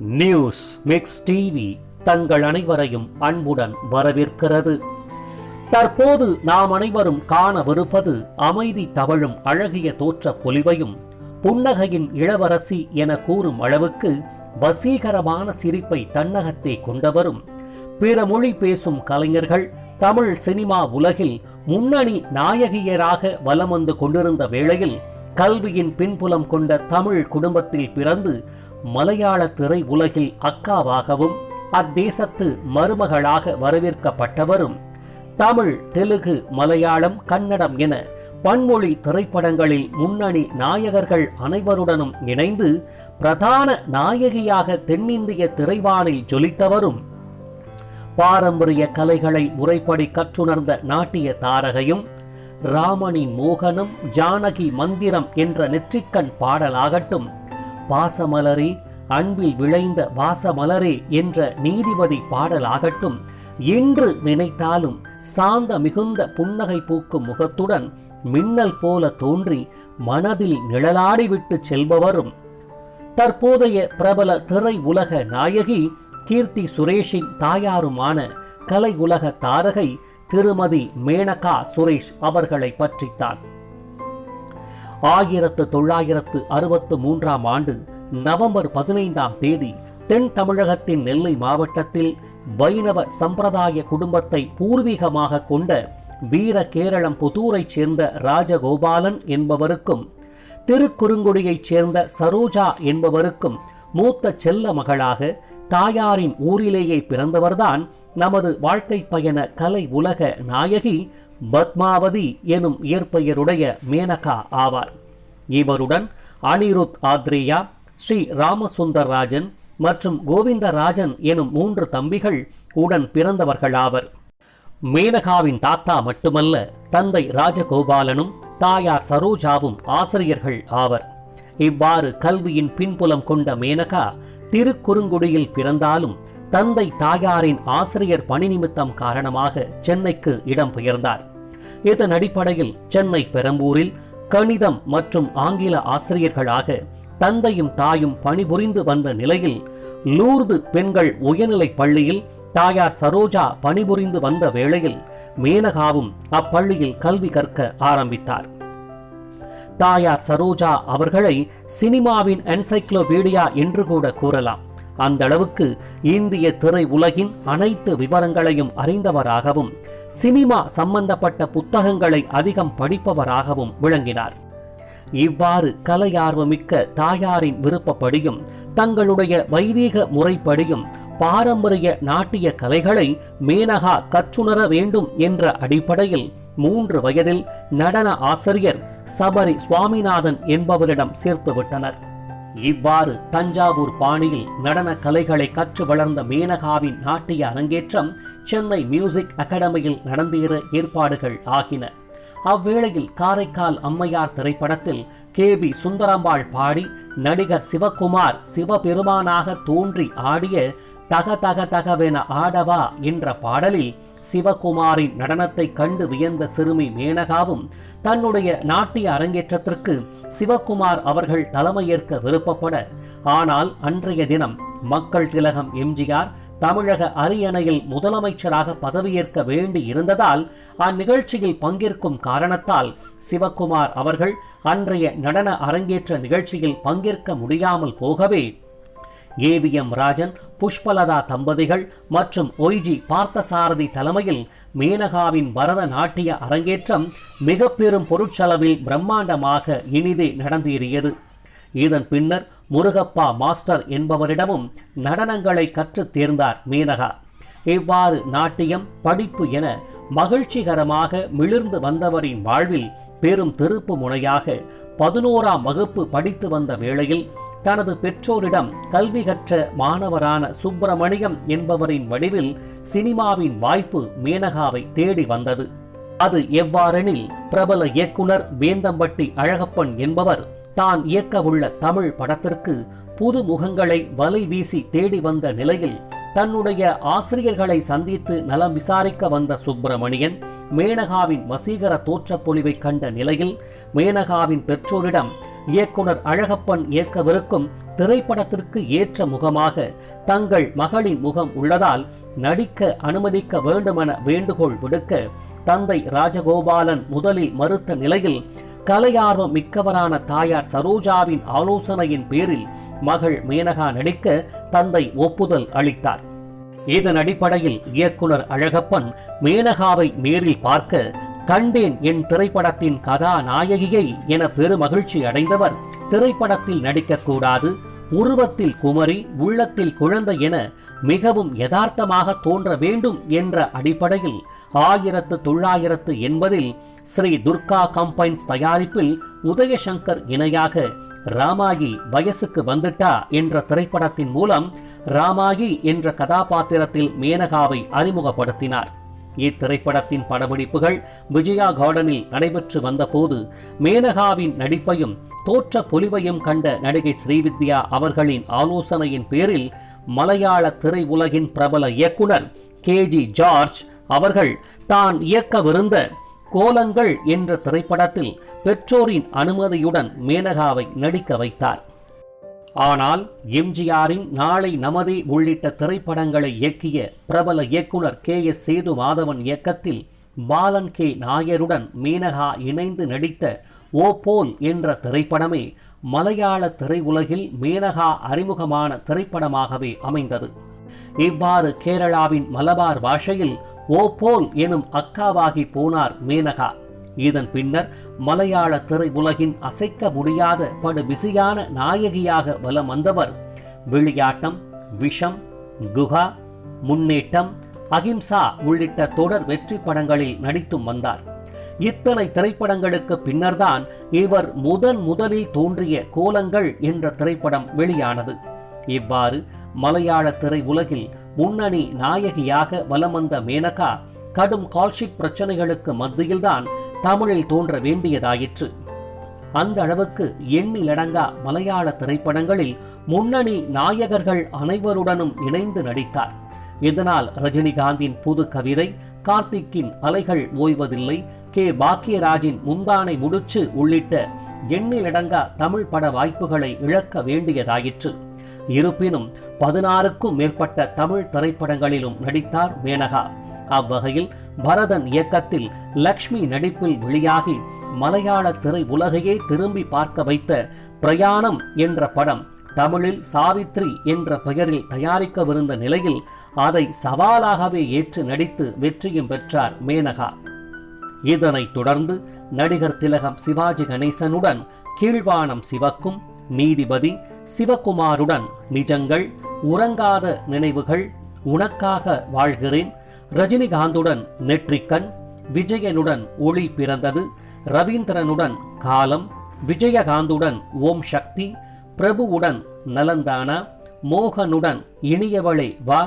News mix TV தங்கள் அனைவரையும் அன்புடன் வரவேற்கிறது. தற்போது நாம் அனைவரும் காணவிருப்பது அமைதி தவழும் அழகிய தோற்ற பொலிவையும் புன்னகையின் இளவரசி என கூறும் அளவுக்கு வசீகரமான சிரிப்பை தன்னகத்தே கொண்டவரும் பிற மொழி பேசும் கலைஞர்கள் தமிழ் சினிமா உலகில் முன்னணி நாயகியராக வலம் வந்து கொண்டிருந்த வேளையில் கல்வியின் பின்புலம் கொண்ட தமிழ் குடும்பத்தில் பிறந்து மலையாள திரை உலகில் அக்காவாகவும் அத்தேசத்து மருமகளாக வரவேற்கப்பட்டவரும் தமிழ் தெலுங்கு மலையாளம் கன்னடம் என பன்மொழி திரைப்படங்களில் முன்னணி நாயகர்கள் அனைவருடனும் இணைந்து பிரதான நாயகியாக தென்னிந்திய திரைவானில் ஜொலித்தவரும் பாரம்பரிய கலைகளை முறைப்படி கற்றுணர்ந்த நாட்டிய தாரகையும் ராமனின் மோகனம் ஜானகி மந்திரம் என்ற நெற்றிக்கண் பாடலாகட்டும் பாசமலரே அன்பில் விளைந்த வாசமலரே என்ற நீதிபதி பாடலாகட்டும் இன்று நினைத்தாலும் சாந்த மிகுந்த புன்னகை பூக்கும் முகத்துடன் மின்னல் போல தோன்றி மனதில் நிழலாடிவிட்டு செல்பவரும். தற்போதைய பிரபல திரை உலக நாயகி கீர்த்தி சுரேஷின் தாயாருமான கலை உலக தாரகை திருமதி மேனகா சுரேஷ் அவர்களை பற்றித்தான். ஆயிரத்து தொள்ளாயிரத்து அறுபத்து மூன்றாம் ஆண்டு நவம்பர் பதினைந்தாம் தேதி தென் தமிழகத்தின் நெல்லை மாவட்டத்தில் வைணவ சம்பிரதாய குடும்பத்தை பூர்வீகமாக கொண்ட வீர கேரளம் புதூரைச் சேர்ந்த ராஜகோபாலன் என்பவருக்கும் திருக்குறுங்குடியைச் சேர்ந்த சரோஜா என்பவருக்கும் மூத்த செல்ல மகளாக தாயாரின் ஊரிலேயே பிறந்தவர்தான் நமது வாழ்க்கை பயண கலை உலக நாயகி பத்மாவதி எனும் இயற்பெயருடைய மேனகா ஆவார். இவருடன் அனிருத் ஆத்ரேயா ஸ்ரீ ராமசுந்தர்ராஜன் மற்றும் கோவிந்தராஜன் எனும் மூன்று தம்பிகள் உடன் பிறந்தவர்களாவர். மேனகாவின் தாத்தா மட்டுமல்ல தந்தை ராஜகோபாலனும் தாயார் சரோஜாவும் ஆசிரியர்கள் ஆவர். இவ்வாறு கல்வியின் பின்புலம் கொண்ட மேனகா திருக்குறுங்குடியில் பிறந்தாலும் தந்தை தாயாரின் ஆசிரியர் பணி நிமித்தம் காரணமாக சென்னைக்கு இடம்பெயர்ந்தார் இதன் அடிப்படையில் சென்னை பெரம்பூரில் கணிதம் மற்றும் ஆங்கில ஆசிரியர்களாக தந்தையும் தாயும் பணிபுரிந்து வந்த நிலையில் லூர்து பெண்கள் உயர்நிலைப் பள்ளியில் தாயார் சரோஜா பணிபுரிந்து வந்த வேளையில் மேனகாவும் அப்பள்ளியில் கல்வி கற்க ஆரம்பித்தார். தாயார் சரோஜா அவர்களை சினிமாவின் என்சைக்ளோபீடியா என்று கூட கூறலாம். அந்த அளவுக்கு இந்திய திரை உலகின் அனைத்து விவரங்களையும் அறிந்தவராகவும் சினிமா சம்பந்தப்பட்ட புத்தகங்களை அதிகம் படிப்பவராகவும் விளங்கினார். இவ்வாறு கலையார்வமிக்க தாயாரின் விருப்பப்படியும் தங்களுடைய வைதீக முறைப்படியும் பாரம்பரிய நாட்டிய கலைகளை மேனகா கற்றுணர வேண்டும் என்ற அடிப்படையில் மூன்று வயதில் நடன ஆசிரியர் சபரி சுவாமிநாதன் என்பவரிடம் சேர்த்துவிட்டனர். இவ்வாறு தஞ்சாவூர் பாணியில் நடன கலைகளை கற்று வளர்ந்த மேனகாவின் நாட்டிய அரங்கேற்றம் சென்னை மியூசிக் அகாடமியில் நடந்தேற ஏற்பாடுகள் ஆகின. அவ்வேளையில் காரைக்கால் அம்மையார் திரைப்படத்தில் கே பி சுந்தரம்பாள் பாடி நடிகர் சிவகுமார் சிவபெருமானாக தோன்றி ஆடிய தக தக தகவென ஆடவா என்ற பாடலில் சிவகுமாரின் நடனத்தை கண்டு வியந்த சிறுமி மேனகாவும் தன்னுடைய நாட்டிய அரங்கேற்றத்திற்கு சிவகுமார் அவர்கள் தலைமையேற்க விருப்பப்பட ஆனால் அன்றைய தினம் மக்கள் திலகம் எம்ஜிஆர் தமிழக அரியணையில் முதலமைச்சராக பதவியேற்க வேண்டி இருந்ததால் அந்நிகழ்ச்சியில் பங்கேற்கும் காரணத்தால் சிவகுமார் அவர்கள் அன்றைய நடன அரங்கேற்ற நிகழ்ச்சியில் பங்கேற்க முடியாமல் போகவே ஏவிஎம் ராஜன் புஷ்பலதா தம்பதிகள் மற்றும் ஒய்ஜி பார்த்தசாரதி தலைமையில் மேனகாவின் பரத நாட்டிய அரங்கேற்றம் மிக பெரும் பொருட்செலவில் பிரம்மாண்டமாக இனிதே நடந்தேறியது. இதன் பின்னர் முருகப்பா மாஸ்டர் என்பவரிடமும் நடனங்களை கற்றுத் தேர்ந்தார் மேனகா. இவ்வாறு நாட்டியம் படிப்பு என மகிழ்ச்சிகரமாக மிளிர்ந்து வந்தவரின் வாழ்வில் பெரும் திருப்பு முனையாக பதினோராம் வகுப்பு படித்து வந்த வேளையில் தனது பெற்றோரிடம் கல்வி கற்ற மாணவரான சுப்பிரமணியம் என்பவரின் வடிவில் சினிமாவின் வாய்ப்பு மேனகாவை தேடி வந்தது. அது எவ்வாறெனில் பிரபல இயக்குனர் வேந்தம்பட்டி அழகப்பன் என்பவர் தான் இயக்கவுள்ள தமிழ் படத்திற்கு புது முகங்களை வலை வீசி தேடி வந்த நிலையில் தன்னுடைய ஆசிரியர்களை சந்தித்து நலம் விசாரிக்க வந்த சுப்பிரமணியன் மேனகாவின் வசீகர தோற்றப்பொலிவை கண்ட நிலையில் மேனகாவின் பெற்றோரிடம் இயக்குனர் அழகப்பன் இயக்கவிருக்கும் திரைப்படத்திற்கு ஏற்ற முகமாக தங்கள் மகளின் முகம் உள்ளதால் நடிக்க அனுமதிக்க வேண்டுமென வேண்டுகோள் விடுக்க தந்தை ராஜகோபாலன் முதலில் மறுத்த நிலையில் கலையார்வம் மிக்கவரான தாயார் சரோஜாவின் ஆலோசனையின் பேரில் மகள் மேனகா நடிக்க தந்தை ஒப்புதல் அளித்தார். இதன் அடிப்படையில் இயக்குனர் அழகப்பன் மேனகாவை நேரில் பார்க்க கண்டேன் என் திரைப்படத்தின் கதாநாயகியை என பெருமகிழ்ச்சி அடைந்தவர். திரைப்படத்தில் நடிக்கக்கூடாது. உருவத்தில் குமரி உள்ளத்தில் குழந்தை என மிகவும் யதார்த்தமாக தோன்ற வேண்டும் என்ற அடிப்படையில் ஆயிரத்து தொள்ளாயிரத்து எண்பதில் ஸ்ரீ துர்கா கம்பைன்ஸ் தயாரிப்பில் உதயசங்கர் இணையாக ராமாயி வயசுக்கு வந்துட்டா என்ற திரைப்படத்தின் மூலம் ராமாயி என்ற கதாபாத்திரத்தில் மேனகாவை அறிமுகப்படுத்தினார். இத்திரைப்படத்தின் படப்பிடிப்புகள் விஜயா கார்டனில் நடைபெற்று வந்தபோது மேனகாவின் நடிப்பையும் தோற்ற பொலிவையும் கண்ட நடிகை ஸ்ரீவித்யா அவர்களின் ஆலோசனையின் பேரில் மலையாள திரையுலகின் பிரபல இயக்குனர் கே ஜி ஜார்ஜ் அவர்கள் தான் இயக்கவிருந்த கோலங்கள் என்ற திரைப்படத்தில் பெற்றோரின் அனுமதியுடன் மேனகாவை நடிக்க வைத்தார். ஆனால் எம்ஜிஆரின் நாளை நமதே உள்ளிட்ட திரைப்படங்களை இயக்கிய பிரபல இயக்குனர் கே எஸ் சேது மாதவன் இயக்கத்தில் பாலன் கே நாயருடன் மேனகா இணைந்து நடித்த ஓ போல் என்ற திரைப்படமே மலையாள திரையுலகில் மேனகா அறிமுகமான திரைப்படமாகவே அமைந்தது. இவ்வாறு கேரளாவின் மலபார் பாஷையில் ஓ போல் எனும் அக்காவாகி போனார் மேனகா. இதன் பின்னர் மலையாள திரையுலகின் அசைக்க முடியாத படு பிஸியான நாயகியாக வலம் வந்தவர். விளையாட்டம் விஷம் குஹா முன்னேட்டம் அகிம்சா உள்ளிட்ட தொடர் வெற்றி படங்களில் நடித்தும் வந்தார். இத்தனை திரைப்படங்களுக்கு பின்னர்தான் இவர் முதன் முதலில் தோன்றிய கோலங்கள் என்ற திரைப்படம் வெளியானது. இவ்வாறு மலையாள திரை உலகில் முன்னணி நாயகியாக வலம் வந்த மேனகா கடும் கால்ஷீட் பிரச்சனைகளுக்கு மத்தியில்தான் தமிழில் தோன்ற வேண்டியதாயிற்று. அந்த அளவுக்கு எண்ணிலடங்கா மலையாள திரைப்படங்களில் முன்னணி நாயகர்கள் அனைவருடனும் இணைந்து நடித்தார். இதனால் ரஜினிகாந்தின் புது கவிதை கார்த்திக்கின் அலைகள் ஓய்வதில்லை கே. பாக்கியராஜின் முந்தானை முடிச்சு உள்ளிட்ட எண்ணிலடங்கா தமிழ் பட வாய்ப்புகளை இழக்க வேண்டியதாயிற்று. இருப்பினும் பதினாறுக்கும் மேற்பட்ட தமிழ் திரைப்படங்களிலும் நடித்தார் மேனகா. அவ்வகையில் பரதன் இயக்கத்தில் லக்ஷ்மி நடிப்பில் வெளியாகி மலையாள திரை உலகையே திரும்பி பார்க்க வைத்த பிரயாணம் என்ற படம் தமிழில் சாவித்ரி என்ற பெயரில் தயாரிக்கவிருந்த நிலையில் அதை சவாலாகவே ஏற்று நடித்து வெற்றியும் பெற்றார் மேனகா. இதனைத் தொடர்ந்து நடிகர் திலகம் சிவாஜி கணேசனுடன் கீழ்வானம் சிவக்கும் நீதிபதி சிவகுமாருடன் நிஜங்கள் உறங்காத நினைவுகள் உனக்காக வாழ்கிறேன் ரஜினிகாந்துடன் நெற்றிக்கண் விஜயனுடன் ஒளி பிறந்தது ரவீந்திரனுடன் காலம் விஜயகாந்துடன் ஓம் சக்தி பிரபுவுடன் நலந்தானா மோகனுடன் இனியவளே வா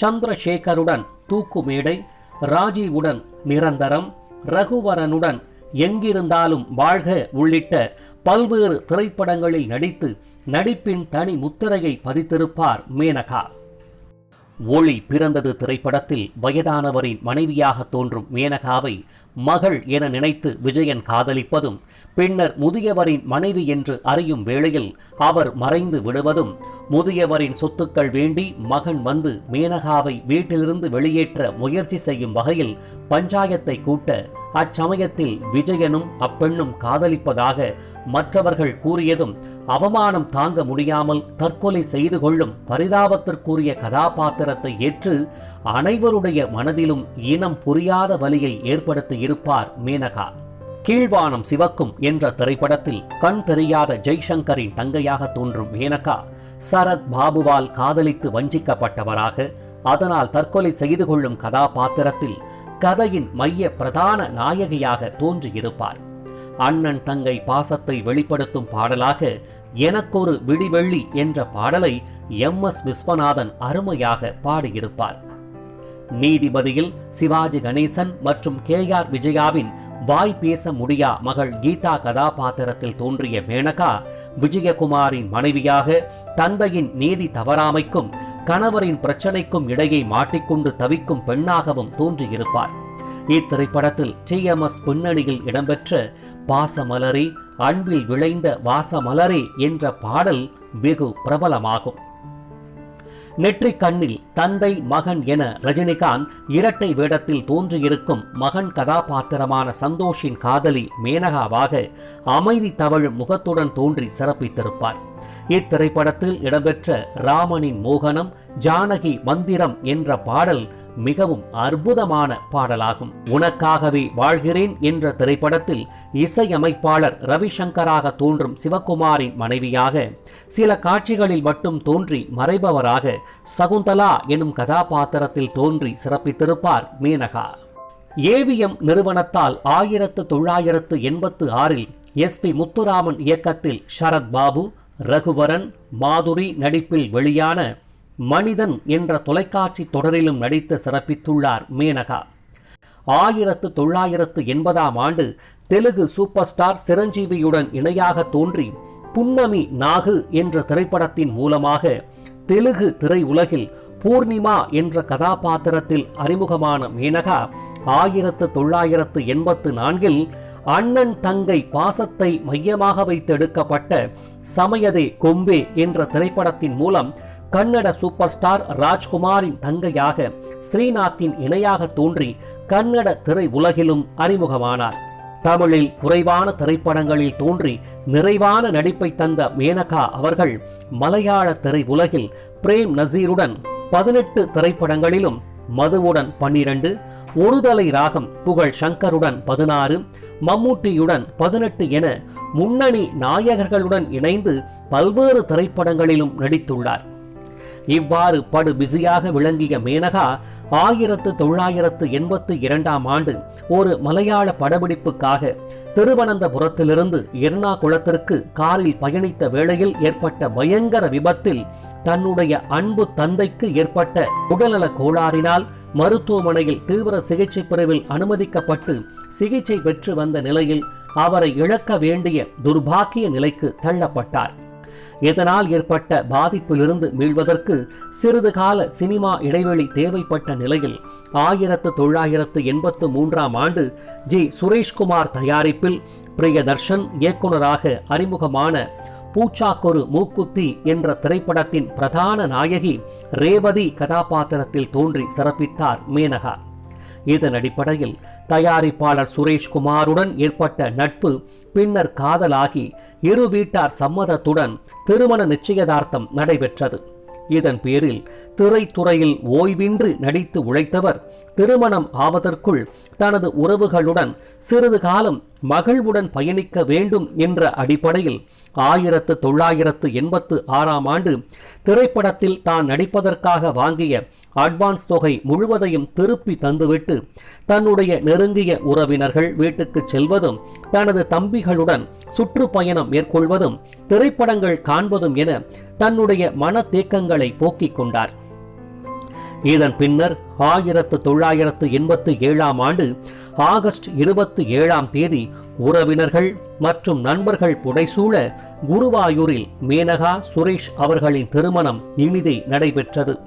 சந்திரசேகருடன் தூக்குமேடை ராஜீவுடன் நிரந்தரம் ரகுவரனுடன் எங்கிருந்தாலும் வாழ்க உள்ளிட்ட பல்வேறு திரைப்படங்களில் நடித்து நடிப்பின் தனி முத்திரையை பதித்திருப்பார் மேனகா. ஒளி பிறந்தது திரைப்படத்தில் வயதானவரின் மனைவியாக தோன்றும் மேனகாவை மகள் என நினைத்து விஜயன் காதலிப்பதும் பின்னர் முதியவரின் மனைவி என்று அறியும் வேளையில் அவர் மறைந்து விடுவதும் முதியவரின் சொத்துக்கள் வேண்டி மகன் வந்து மேனகாவை வீட்டிலிருந்து வெளியேற்ற முயற்சி செய்யும் வகையில் பஞ்சாயத்தை கூட்ட அச்சமயத்தில் விஜயனும் அப்பெண்ணும் காதலிப்பதாக மற்றவர்கள் கூறியதும் அவமானம் தாங்க முடியாமல் தற்கொலை செய்து கொள்ளும் பரிதாபத்திற்குரிய கதாபாத்திரத்தை ஏற்று அனைவருடைய மனதிலும் இனம் புரியாத வலியை ஏற்படுத்தி இருப்பார் மேனகா. கீழ்வானம் சிவக்கும் என்ற திரைப்படத்தில் கண் தெரியாத ஜெய்சங்கரின் தங்கையாக தோன்றும் மேனகா சரத் பாபுவால் காதலித்து வஞ்சிக்கப்பட்டவராக அதனால் தற்கொலை செய்து கொள்ளும் கதாபாத்திரத்தில் கதையின் மைய பிரதான நாயகியாக தோன்றியிருப்பார். அண்ணன் தங்கை பாசத்தை வெளிப்படுத்தும் பாடலாக எனக்கொரு விடிவெள்ளி என்ற பாடலை எம். எஸ். விஸ்வநாதன் அருமையாக பாடியிருப்பார். நீதிபதியில் சிவாஜி கணேசன் மற்றும் கே. ஆர். விஜயாவின் வாய் பேச முடியா மகள் கீதா கதாபாத்திரத்தில் தோன்றிய மேனகா விஜயகுமாரின் மனைவியாக தந்தையின் நீதி தவறாமைக்கும் கணவரின் பிரச்சனைக்கும் இடையே மாட்டிக்கொண்டு தவிக்கும் பெண்ணாகவும் தோன்றியிருப்பார். இத்திரைப்படத்தில் டி. எம். எஸ். பின்னணியில் இடம்பெற்ற பாசமலரே அன்பில் விளைந்த வாசமலரே என்ற பாடல் வெகு பிரபலமாகும். நெற்றி கண்ணில் தந்தை மகன் என ரஜினிகாந்த் இரட்டை வேடத்தில் தோன்றியிருக்கும் மகன் கதாபாத்திரமான சந்தோஷின் காதலி மேனகாவாக அமைதி தவழும் முகத்துடன் தோன்றி சிறப்பித்திருப்பார். இத்திரைப்படத்தில் இடம்பெற்ற ராமனின் மோகனம் ஜானகி மந்திரம் என்ற பாடல் மிகவும் அற்புதமான பாடலாகும். உனக்காகவே வாழ்கிறேன் என்ற திரைப்படத்தில் இசையமைப்பாளர் ரவிசங்கராக தோன்றும் சிவகுமாரின் மனைவியாக சில காட்சிகளில் மட்டும் தோன்றி மறைபவராக சகுந்தலா எனும் கதாபாத்திரத்தில் தோன்றி சிறப்பித்திருப்பார் மீனகா. ஏவிஎம் நிறுவனத்தால் ஆயிரத்து தொள்ளாயிரத்து எண்பத்து ஆறில் எஸ் பி முத்துராமன் இயக்கத்தில் சரத் பாபு ரகுவரன் மாதுரி நடிப்பில் வெளியான மனிதன் என்ற தொலைக்காட்சி தொடரிலும் நடித்து சிறப்பித்துள்ளார் மேனகா. ஆயிரத்து தொள்ளாயிரத்து எண்பதாம் ஆண்டு தெலுங்கு சூப்பர் ஸ்டார் சிரஞ்சீவியுடன் இணையாக தோன்றி புன்னமி நாகு என்ற திரைப்படத்தின் மூலமாக தெலுங்கு திரையுலகில் பூர்ணிமா என்ற கதாபாத்திரத்தில் அறிமுகமான மேனகா ஆயிரத்து தொள்ளாயிரத்து எண்பத்து நான்கில் அண்ணன் தங்கை பாசத்தை மையமாக வைத்து எடுக்கப்பட்ட சமயதே கொம்பே என்ற திரைப்படத்தின் மூலம் கன்னட சூப்பர் ஸ்டார் ராஜ்குமாரின் தங்கையாக ஸ்ரீநாத்தின் இணையாக தோன்றி கன்னட திரை உலகிலும் அறிமுகமானார். தமிழில் குறைவான திரைப்படங்களில் தோன்றி நிறைவான நடிப்பை தந்த மேனகா அவர்கள் மலையாள திரை உலகில் பிரேம் நசீருடன் பதினெட்டு திரைப்படங்களிலும் மதுவுடன் பன்னிரண்டு ஒருதலை ராகம் புகழ் சங்கருடன் பதினாறு மம்மூட்டியுடன் பதினெட்டு என முன்னணி நாயகர்களுடன் இணைந்து பல்வேறு திரைப்படங்களிலும் நடித்துள்ளார். இவ்வாறு படு பிஸியாக விளங்கிய மேனகா ஆயிரத்து தொள்ளாயிரத்து எண்பத்து இரண்டாம் ஆண்டு ஒரு மலையாள படப்பிடிப்புக்காக திருவனந்தபுரத்திலிருந்து எர்ணாகுளத்திற்கு காரில் பயணித்த வேளையில் ஏற்பட்ட பயங்கர விபத்தில் தன்னுடைய அன்பு தந்தைக்கு ஏற்பட்ட உடல்நல கோளாறினால் மருத்துவமனையில் தீவிர சிகிச்சை பிரிவில் அனுமதிக்கப்பட்டு சிகிச்சை பெற்று வந்த நிலையில் அவரை இழக்க வேண்டிய துர்பாக்கிய நிலைக்கு தள்ளப்பட்டார். இதனால் ஏற்பட்ட பாதிப்பிலிருந்து மீள்வதற்கு சிறிது கால சினிமா இடைவெளி தேவைப்பட்ட நிலையில் ஆயிரத்து தொள்ளாயிரத்து எண்பத்து மூன்றாம் ஆண்டு ஜி. சுரேஷ்குமார் தயாரிப்பில் பிரியதர்ஷன் இயக்குநராக அறிமுகமான பூச்சாக்கொரு மூக்குத்தி என்ற திரைப்படத்தின் பிரதான நாயகி ரேவதி கதாபாத்திரத்தில் தோன்றி சிறப்பித்தார் மேனகா. இதன் அடிப்படையில் தயாரிப்பாளர் சுரேஷ்குமாருடன் ஏற்பட்ட நட்பு பின்னர் காதலாகி இரு வீட்டார் சம்மதத்துடன் திருமண நிச்சயதார்த்தம் நடைபெற்றது. இதன் பேரில் திரைத்துறையில் ஓய்வின்றி நடித்து உழைத்தவர் திருமணம் ஆவதற்குள் தனது உறவுகளுடன் சிறிது காலம் மகிழ்வுடன் பயணிக்க வேண்டும் என்ற அடிப்படையில் ஆயிரத்து தொள்ளாயிரத்து எண்பத்து ஆறாம் ஆண்டு திரைப்படத்தில் தான் நடிப்பதற்காக வாங்கிய அட்வான்ஸ் தொகை முழுவதையும் திருப்பி தந்துவிட்டு தன்னுடைய நெருங்கிய உறவினர்கள் வீட்டுக்கு செல்வதும் தனது தம்பிகளுடன் சுற்றுப்பயணம் மேற்கொள்வதும் திரைப்படங்கள் காண்பதும் என தன்னுடைய மன தேக்கங்களை போக்கிக் கொண்டார். இதன் பின்னர் ஆயிரத்து தொள்ளாயிரத்து எண்பத்து ஏழாம் ஆண்டு ஆகஸ்ட் இருபத்தி ஏழாம் தேதி உறவினர்கள் மற்றும் நண்பர்கள் புடைசூழ குருவாயூரில் மேனகா சுரேஷ் அவர்களின் திருமணம் இனிதே நடைபெற்றது.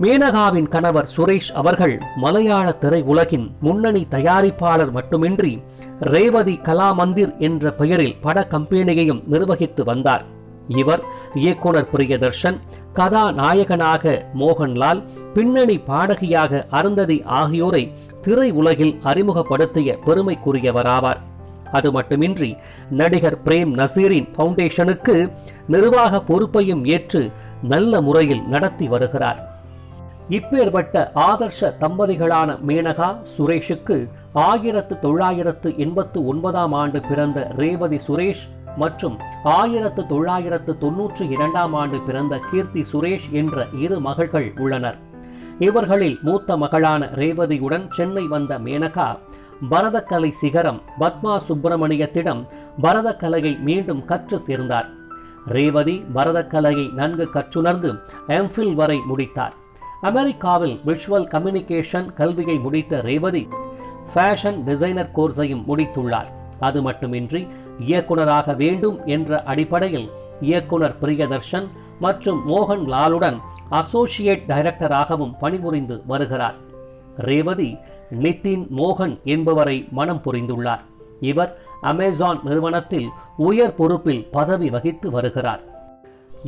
மேனகாவின் கணவர் சுரேஷ் அவர்கள் மலையாள திரை உலகின் முன்னணி தயாரிப்பாளர் மட்டுமின்றி ரேவதி கலாமந்திர் என்ற பெயரில் பட கம்பெனியையும் நிர்வகித்து வந்தார். இவர் இயக்குனர் பிரியதர்ஷன் கதாநாயகனாக மோகன்லால் பின்னணி பாடகியாக அருந்ததி ஆகியோரை திரை உலகில் அறிமுகப்படுத்திய பெருமைக்குரியவராவார். அது மட்டுமின்றி நடிகர் பிரேம் நசீரின் ஃபவுண்டேஷனுக்கு நிர்வாக பொறுப்பையும் ஏற்று நல்ல முறையில் நடத்தி வருகிறார். இப்பேற்பட்ட ஆதர்ஷ தம்பதிகளான மேனகா சுரேஷுக்கு ஆயிரத்து தொள்ளாயிரத்து எண்பத்து ஒன்பதாம் ஆண்டு பிறந்த ரேவதி சுரேஷ் மற்றும் ஆயிரத்து தொள்ளாயிரத்து தொன்னூற்றி இரண்டாம் ஆண்டு பிறந்த கீர்த்தி சுரேஷ் என்ற இரு மகள்கள் உள்ளனர். இவர்களில் மூத்த மகளான ரேவதியுடன் சென்னை வந்த மேனகா பரதக்கலை சிகரம் பத்மா சுப்பிரமணியத்திடம் பரதக்கலையை மீண்டும் கற்றுத் தேர்ந்தார் ரேவதி பரதக்கலையை நன்கு கற்றுணர்ந்து எம்ஃபில் வரை முடித்தார். அமெரிக்காவில் விஷுவல் கம்யூனிகேஷன் கல்வியை முடித்த ரேவதி ஃபேஷன் டிசைனர் கோர்ஸையும் முடித்துள்ளார். அது மட்டுமின்றி இயக்குனராக வேண்டும் என்ற அடிப்படையில் இயக்குனர் பிரியதர்ஷன் மற்றும் மோகன் லாலுடன் அசோசியேட் டைரக்டராகவும் பணிபுரிந்து வருகிறார். ரேவதி நிதின் மோகன் என்பவரை மனம் புரிந்துள்ளார். இவர் அமேசான் நிறுவனத்தில் உயர் பொறுப்பில் பதவி வகித்து வருகிறார்.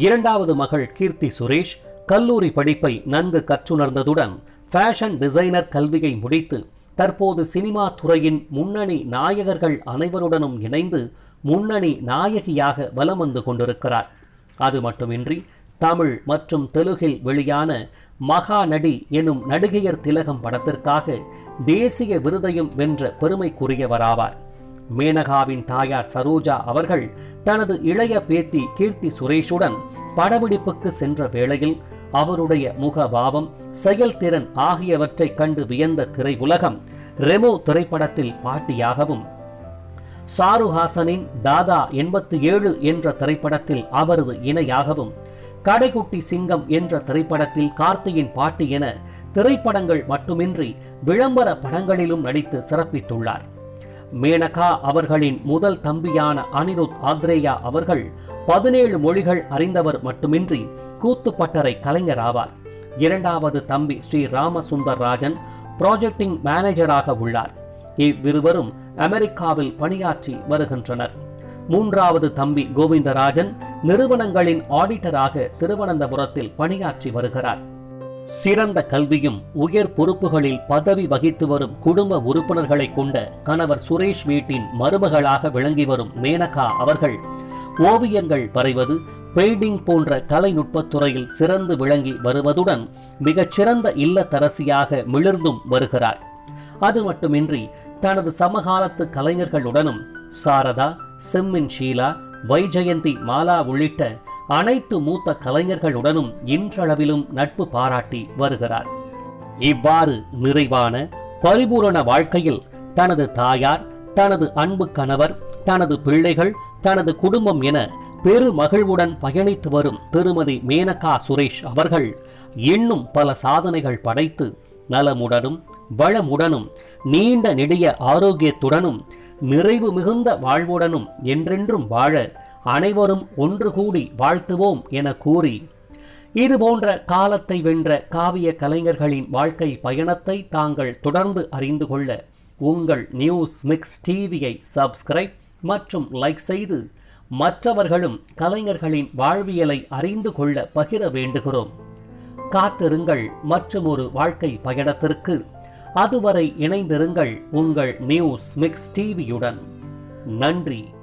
இரண்டாவது மகள் கீர்த்தி சுரேஷ் கல்லூரி படிப்பை நன்கு கற்றுணர்ந்ததுடன் ஃபேஷன் டிசைனர் கல்வியை முடித்து தற்போது சினிமா துறையின் முன்னணி நாயகர்கள் அனைவருடனும் இணைந்து முன்னணி நாயகியாக வலம் வந்து கொண்டிருக்கிறார். அது மட்டுமின்றி தமிழ் மற்றும் தெலுகில் வெளியான மகாநடி எனும் நடிகையர் திலகம் படத்திற்காக தேசிய விருதையும் வென்ற பெருமைக்குரியவராவார். மேனகாவின் தாயார் சரோஜா அவர்கள் தனது இளைய பேத்தி கீர்த்தி சுரேஷுடன் படப்பிடிப்புக்கு சென்ற வேளையில் அவருடைய முகபாவம் செயல்திறன் ஆகியவற்றை கண்டு வியந்த திரையுலகம் ரெமோ திரைப்படத்தில் பாட்டியாகவும். சாருஹாசனின் தாதா எண்பத்தி ஏழு என்ற திரைப்படத்தில் அவரது இணையாகவும். கடைக்குட்டி சிங்கம் என்ற திரைப்படத்தில் கார்த்தியின் பாட்டி என திரைப்படங்கள் மட்டுமின்றி விளம்பர படங்களிலும் நடித்து சிறப்பித்துள்ளார். மேனகா அவர்களின் முதல் தம்பியான அனிருத் ஆத்ரேயா அவர்கள் பதினேழு மொழிகள் அறிந்தவர் மட்டுமின்றி கூத்துப்பட்டறை கலைஞர் ஆவார். இரண்டாவது தம்பி ஸ்ரீ ராமசுந்தர் ராஜன் ப்ராஜெக்டிங் மேனேஜராக உள்ளார். இவ்விருவரும் அமெரிக்காவில் பணியாற்றி வருகின்றனர். மூன்றாவது தம்பி கோவிந்தராஜன் நிறுவனங்களின் ஆடிட்டராக திருவனந்தபுரத்தில் பணியாற்றி வருகிறார். சிறந்த கல்வியும் உயர் பொறுப்புகளில் பதவி வகித்து வரும் குடும்ப உறுப்பினர்களை கொண்ட கணவர் சுரேஷ் வீட்டின் மருமகளாக விளங்கி வரும் மேனகா அவர்கள் ஓவியங்கள் வரைவது பெயிண்டிங் போன்ற கலைநுட்பத் துறையில் சிறந்து விளங்கி வருவதுடன் மிகச்சிறந்த இல்லத்தரசியாக மிளிர்ந்தும் வருகிறார். அது மட்டுமின்றி தனது சமகாலத்து கலைஞர்களுடனும் சாரதா செம்மின் ஷீலா வைஜெயந்தி மாலா உள்ளிட்ட அனைத்து மூத்த கலைஞர்களுடனும் இன்றளவிலும் நட்பு பாராட்டி வருகிறார். இவ்வாறு நிறைவான பரிபூரண வாழ்க்கையில் தனது தாயார் தனது அன்பு கணவர் தனது பிள்ளைகள் தனது குடும்பம் என பெரு மகிழ்வுடன் பயணித்து வரும் திருமதி மேனகா சுரேஷ் அவர்கள் இன்னும் பல சாதனைகள் படைத்து நலமுடனும் வளமுடனும் நீண்ட நெடிய ஆரோக்கியத்துடனும் நிறைவு மிகுந்த வாழ்வுடனும் என்றென்றும் வாழ அனைவரும் ஒன்று கூடி வாழ்த்துவோம் என கூறி இது போன்ற காலத்தை வென்ற காவிய கலைஞர்களின் வாழ்க்கை பயணத்தை தாங்கள் தொடர்ந்து அறிந்து கொள்ள உங்கள் நியூஸ் மிக்ஸ் டிவியை சப்ஸ்கிரைப் மற்றும் லைக் செய்து மற்றவர்களும் கலைஞர்களின் வாழ்வியலை அறிந்து கொள்ள பகிர வேண்டுகிறோம். காத்திருங்கள் மற்றும் ஒரு வாழ்க்கை பயணத்திற்கு. அதுவரை இணைந்திருங்கள் உங்கள் நியூஸ் மிக்ஸ் டிவியுடன். நன்றி.